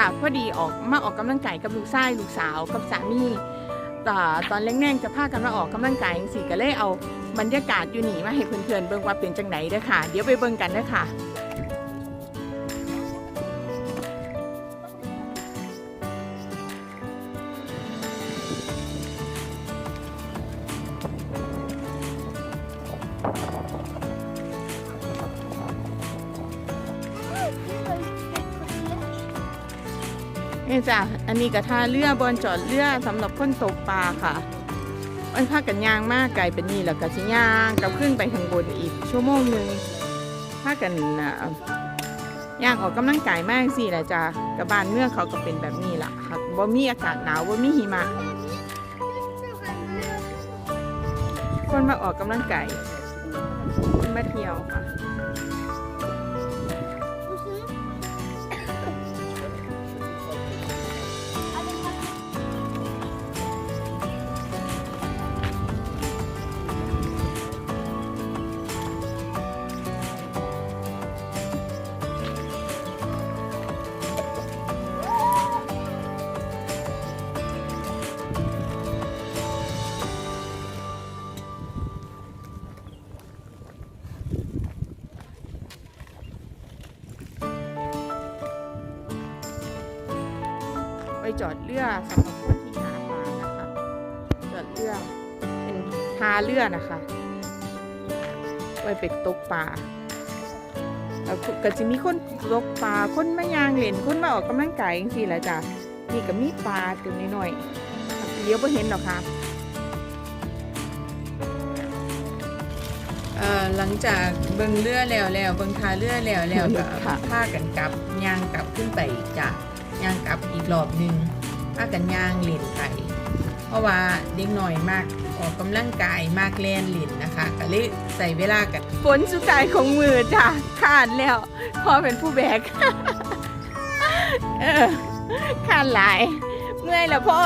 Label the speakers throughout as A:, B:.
A: ค่ะพอดีออกมาออกกำลังกายกับลูกชายลูกสาวกับสามีตอตอนเล็กๆจะพากันมาออกกำลังกายจังซี่ก็เลยเอาบรรยากาศอยู่นี่มาให้เพื่อนๆเบิ่งว่าเป็นจังไหนเด้อค่ะ เดี๋ยวไปเบิ่งกันเด้อค่ะ นี่จ้ะอันนี้ก็ท่าเรือบนจอดเรือสำหรับคนตกปลาค่ะไอ้ภากันยางมากไกลเป็นนี่แล้วก็สิย่างกับขึ้นไปข้างบนอีกชั่วโมงหนึ่งภากันอะย่างออกกำลังกายมากสิแหละจ้ะกับบ้านเมื่อเขาก็เป็นแบบนี้ล่ะค่ะบ่มีอากาศหนาวบ่มีหิมะคนมาออกกำลังกายมาเที่ยวค่ะ ไปจอดเรือสำหรับคนที่หาปลานะคะ จอดเรือเป็นทาเรือนะคะ ไว้ไปตกปลาแล้วก็จะมีคนตกปลาคนมายางเล่นคนมาออกกำลังกายจังสี่แหละจ้ะนี่ก็มีปลาตัวน้อยๆเลี้ยวไปเห็นหรอกค่ะ
B: เอ่อหลังจากเบิงเรือแล้วแล้วเบิงทาเรือแล้วแล้วก็
A: ค่ะ
B: พากันกลับย่างกลับขึ้นไปจ้ะย่างกลับอีกรอบหนึ่งพากันย่างเล่นไปเพราะว่าเด็กหน่อยมากออกกำลังกายมากแล่นเล่นนะคะ ก็เลยใส่เวลากัน
A: ฝนสุดท้ายของมือจ้ะขาดแล้วพ่อเป็นผู้แบก เออขาดหลาย เมื่อยแล้วพ่อ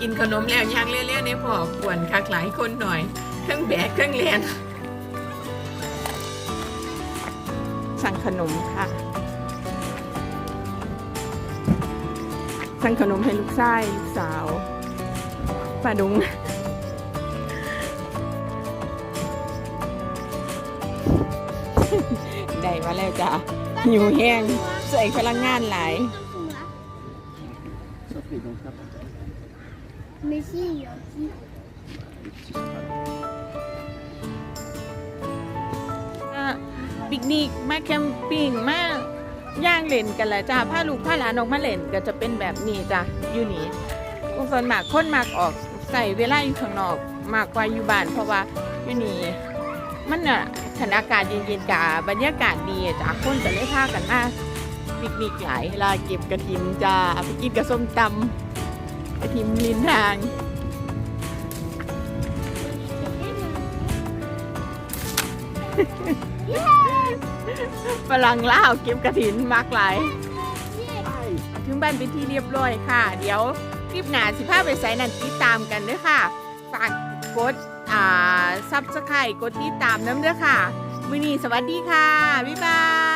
B: กินขนมแล้วย่างเล่นๆเนี่ยพอควรคักหลายคนหน่อยเครื่องแบกเครื่องเล่น
A: สั่งขนมค่ะ สั่งขนมให้ลูกชายลูกสาวป้าดุงได้มาแล้วจ้ะหิวแห้งใส่พลังงานหลาย
C: Ça fait donc là.
D: Mais si, il y a aussi.
C: Les petits spades.
A: ปิกนิกมาแคมปิ้งมาย่างเล่นกันแหละจ้าผ้าลูกผ้าหลานออกมาเล่นก็จะเป็นแบบนี้จ้ะอยู่นี่ส่วนมากคนมากออกใส่เวลาอยู่ข้างนอกมากกว่าอยู่บ้านเพราะว่าอยู่นี่มันอะขันอากาศเย็นๆกาบรรยากาศดีจ้ะคนจะเลยพากันมาปิกนิกหลายเวลาเก็บกระถินจ้าไปกินกับส้มตำ กระถินลินทาง ฝรั่งล่าวเก็บกระถินมากหลาย ถึงบ้านเป็นที่เรียบร้อยค่ะ เดี๋ยวคลิปหน้าสิพาไปใส่นันติดตามกันด้วยค่ะ ฝากกดอ่าซับสไครต์กดติดตามน้ำเด้อค่ะมือนี้สวัสดีค่ะ บ๊ายบาย